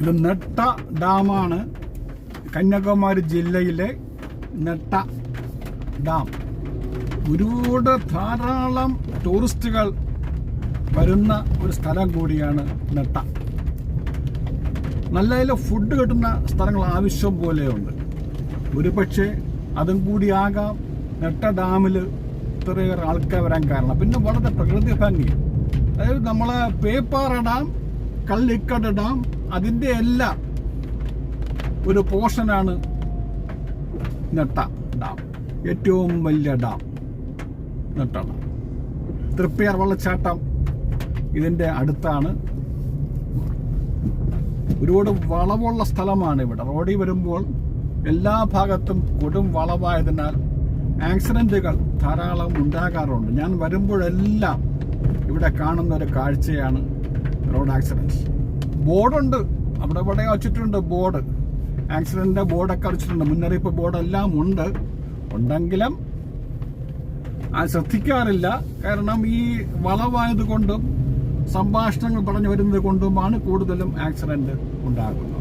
ഇത് നെട്ട ഡാമാണ് കന്യാകുമാരി ജില്ലയിലെ നെട്ട ഡാം. ഒരുപാട് ധാരാളം ടൂറിസ്റ്റുകൾ വരുന്ന ഒരു സ്ഥലം കൂടിയാണ് നെട്ട. നല്ല നല്ല ഫുഡ് കിട്ടുന്ന സ്ഥലങ്ങൾ ആവശ്യം പോലെയുണ്ട്. ഒരുപക്ഷെ അതും കൂടിയാകാം നെട്ട ഡാമിൽ ഇത്രയേറെ ആൾക്കാർ വരാൻ കാരണം. പിന്നെ വളരെ പ്രകൃതി ഭംഗി അതായത് നമ്മളെ പേപ്പാറ ഡാം കള്ളിക്കട ഡാം അതിന്റെ എല്ലാം ഒരു പോർഷനാണ് നെട്ട ഡാം. ഏറ്റവും വലിയ ഡാം നെട്ട ഡാം തൃപ്പയാർ വെള്ളച്ചാട്ടം ഇതിന്റെ അടുത്താണ്. ഒരുപാട് വളവുള്ള സ്ഥലമാണ് ഇവിടെ. റോഡിൽ വരുമ്പോൾ എല്ലാ ഭാഗത്തും കൊടും വളവായതിനാൽ ആക്സിഡന്റുകൾ ധാരാളം ഉണ്ടാകാറുണ്ട്. ഞാൻ വരുമ്പോഴെല്ലാം ഇവിടെ കാണുന്ന ഒരു കാഴ്ചയാണ് റോഡ് ആക്സിഡന്റ് ബോർഡുണ്ട് അവിടെ ഇവിടെ വച്ചിട്ടുണ്ട് ബോർഡ് ആക്സിഡന്റിന്റെ ബോർഡൊക്കെ അടിച്ചിട്ടുണ്ട്. മുന്നറിയിപ്പ് ബോർഡെല്ലാം ഉണ്ട്. ഉണ്ടെങ്കിലും ആ ശ്രദ്ധിക്കാറില്ല. കാരണം ഈ വളവായത് കൊണ്ടും സംഭാഷണങ്ങൾ പറഞ്ഞു വരുന്നത് കൊണ്ടുമാണ് കൂടുതലും ആക്സിഡന്റ് ഉണ്ടാകുന്നത്.